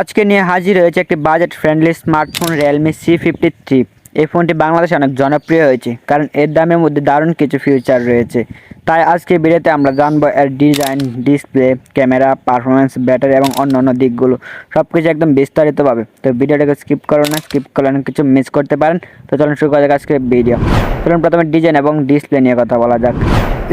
আজকে নিয়ে হাজির হয়েছে একটি budget friendly smartphone Realme C fifty three এই ফোনটি বাংলাদেশে অনেক জনপ্রিয় হয়েছে, কারণ এর দামের মধ্যে দারুণ কিছু ফিউচার রয়েছে। তাই আজকে ভিডিওতে আমরা জানব এর design display camera performance battery এবং অন্য অন্য দিকগুলো। সব কিছু একদম বিস্তারিতভাবে। তো ভিডিওটাকে স্কিপ করো না স্কিপ করলে কিছু মিস করতে পারেন। তো চলুন শুরু করা যাক আজকে ভিডিও চলুন প্রথমে ডিজাইন এবং ডিসপ্লে নিয়ে কথা বলা যাক।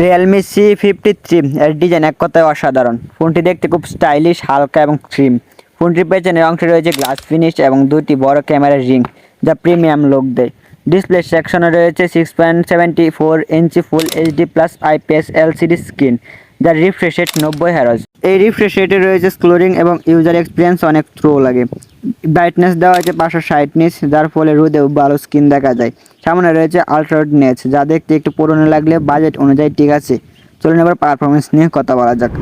রিয়েলমি সি ফিফটি থ্রি এর ডিজাইন এক কথায় অসাধারণ। ফোনটি দেখতে খুব স্টাইলিশ হালকা এবং থ্রিম ফোনটির পেছনের অংশে রয়েছে গ্লাস ফিনিশ এবং দুটি বড় ক্যামেরার রিং যা প্রিমিয়াম লুক দেয় ডিসপ্লে সেকশনে রয়েছে six point seventy four inch full HD plus IPS LCD screen যার রিফ্রেশ রেট নব্বই হ্যারজ এই রিফ্রেশ রেটে রয়েছে স্ক্লোরিং এবং ইউজার এক্সপিরিয়েন্স অনেক থ্রো লাগে। ব্রাইটনেস দেওয়া হয়েছে পাঁচশো ষাট যার ফলে রোদেও ভালো স্ক্রিন দেখা যায়। সামনে রয়েছে আলট্রাউড নেচ যা দেখতে একটু পুরনো লাগলে বাজেট অনুযায়ী ঠিক আছে। চলুন এবার পারফরমেন্স নিয়ে কথা বলা যাক।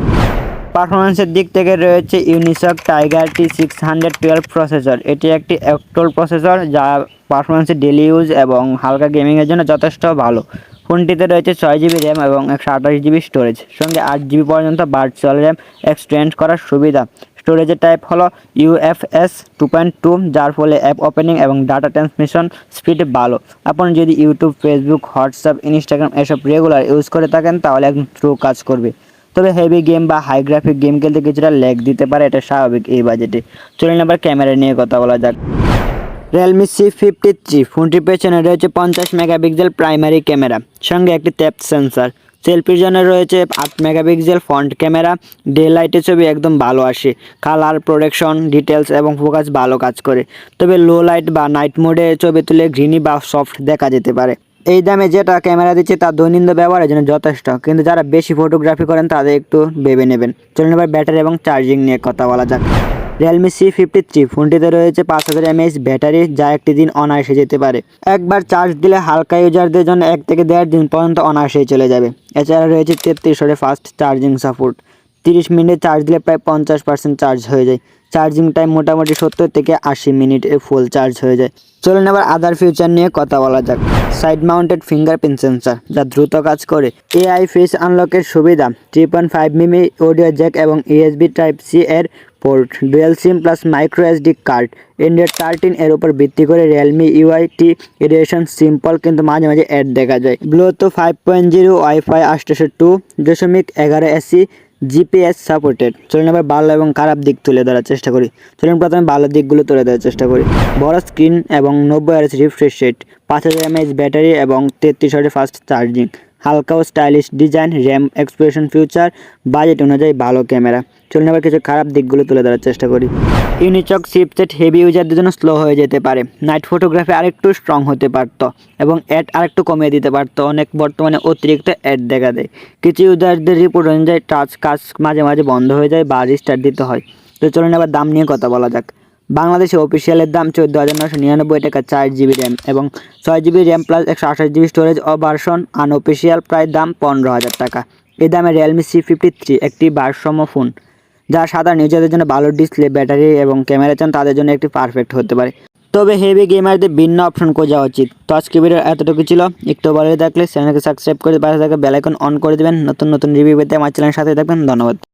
পারফরমেন্সের দিক থেকে রয়েছে Unisoc Tiger T six hundred twelve processor. এটি একটি অ্যাক্টোল প্রসেসর যা পারফরমেন্সে ডেলি ইউজ এবং হালকা গেমিংয়ের জন্য যথেষ্ট ভালো। ফোনটিতে রয়েছে ছয় জিবি র্যাম এবং একশো আঠাশ জিবি স্টোরেজ। সঙ্গে আট জিবি পর্যন্ত ভার্চুয়াল র্যাম এক্সটেন্ড করার সুবিধা। স্টোরেজের টাইপ হলো ইউএফএস টু পয়েন্ট টু, যার ফলে অ্যাপ ওপেনিং এবং ডাটা ট্রান্সমিশন স্পিড ভালো। আপনি যদি ইউটিউব, ফেসবুক, হোয়াটসঅ্যাপ, ইনস্টাগ্রাম এসব রেগুলার ইউজ করে থাকেন, তাহলে একদম থ্রু কাজ করবে। তবে হেভি গেম বা হাই গ্রাফিক গেম খেলতে কিছুটা ল্যাগ দিতে পারে, এটা স্বাভাবিক এই বাজেটে চলুন এবার ক্যামেরা নিয়ে কথা বলা যাক। রিয়েলমি সি ফিফটি থ্রি ফোনটির পেছনে রয়েছে পঞ্চাশ মেগাপিক্সেল প্রাইমারি ক্যামেরা সঙ্গে একটি ট্যাপ সেন্সার সেলফির জন্য রয়েছে আট মেগাপিক্সেল ফ্রন্ট ক্যামেরা ডে লাইটের ছবি একদম ভালো আসে। কালার প্রোডাকশন ডিটেলস এবং ফোকাস ভালো কাজ করে। তবে লো লাইট বা নাইট মোডে ছবি তুলে গ্রিনি বা সফট দেখা যেতে পারে। এই দামে যেটা ক্যামেরা দিচ্ছে তার দৈনন্দিন ব্যবহারের জন্য যথেষ্ট। কিন্তু যারা বেশি ফটোগ্রাফি করেন, তাদের একটু ভেবে নেবেন। চলুন এবার ব্যাটারি এবং চার্জিং নিয়ে কথা বলা যাক। রিয়েলমি সি ফিফটি থ্রি ফোনটিতে রয়েছে পাঁচ হাজার এমএএইচ ব্যাটারি যা একটি দিন অনায়াসে যেতে পারে। একবার চার্জ দিলে হালকা ইউজারদের জন্য এক থেকে দেড় দিন পর্যন্ত অনায়াসেই চলে যাবে। এছাড়া রয়েছে তেত্রিশ ফাস্ট চার্জিং সাপোর্ট তিরিশ মিনিট চার্জ দিলে প্রায় পঞ্চাশ পার্সেন্ট চার্জ হয়ে যায়। চার্জিং টাইম মোটামুটি সত্তর থেকে আশি মিনিট ফুল চার্জ হয়ে যায়। চলুন এবার আদার ফিউচার নিয়ে কথা বলা যাক। সাইড মাউন্টেড ফিঙ্গারপ্রিন্ট সেন্সার যা দ্রুত কাজ করে। এআই ফেস আনলকের সুবিধা three point five mm audio jack এবং ইএসবি টাইপ সি এর port. Dual sim plus micro SD card Android thirteen এর উপর ভিত্তি করে রিয়েলমি ইউআইটি এডিশন সিম্পল কিন্তু মাঝে মাঝে অ্যাড দেখা যায়। Bluetooth five point zero wifi আষ্টশো টু দশমিক এগারো এসি জিপিএস সাপোর্টেড চলুন এবার ভালো এবং খারাপ দিক তুলে ধরার চেষ্টা করি। চলুন প্রথমে ভালো দিকগুলো তুলে ধরার চেষ্টা করি। বড় স্ক্রিন এবং নব্বই আর রিফ্রেশ রেট পাঁচ হাজার এমএএইচ ব্যাটারি এবং তেত্রিশ ওয়াটের ফাস্ট চার্জিং হালকা ও stylish design, RAM expression future, budget অনুযায়ী ভালো ক্যামেরা। চলুন এবার কিছু খারাপ দিকগুলো তুলে ধরার চেষ্টা করি। ইউনিচক চিপসেট হেভি ইউজারদের জন্য স্লো হয়ে যেতে পারে। নাইট ফটোগ্রাফি আরেকটু স্ট্রং হতে পারতো এবং অ্যাড আরেকটু কমিয়ে দিতে পারতো। অনেক বর্তমানে অতিরিক্ত অ্যাড দেখা দেয়। কিছু ইউজারদের রিপোর্ট অনুযায়ী টাচ কাজ মাঝে মাঝে বন্ধ হয়ে যায় বা রিস্টার্ট দিতে হয়। তো চলুন এবার দাম নিয়ে কথা বলা যাক। বাংলাদেশে অফিসিয়ালের দাম চোদ্দ হাজার নশো নিরানব্বই টাকা, চার জিবি র্যাম এবং ছয় জিবি র্যাম প্লাস একশো আঠাশ জিবি স্টোরেজ ও ভার্সন আনঅফিসিয়াল প্রায় দাম পনেরো হাজার টাকা। এই দামে রিয়েলমি সি ফিফটি থ্রি একটি ভারসাম্য ফোন যা সাধারণ ইউজারদের জন্য ভালো ডিসপ্লে ব্যাটারি এবং ক্যামেরা চান, তাদের জন্য একটি পারফেক্ট হতে পারে। তবে হেভি গেমারদের ভিন্ন অপশন খোঁজা উচিত। তো আজকে ভিডিও এতটুকু ছিল। একটু ভালো থাকলে চ্যানেলকে সাবস্ক্রাইব করে পাশে থাকা বেলাইকন অন করে দেবেন। নতুন নতুন রিভিউ পেতে আমার চ্যানেলের সাথে থাকবেন। ধন্যবাদ।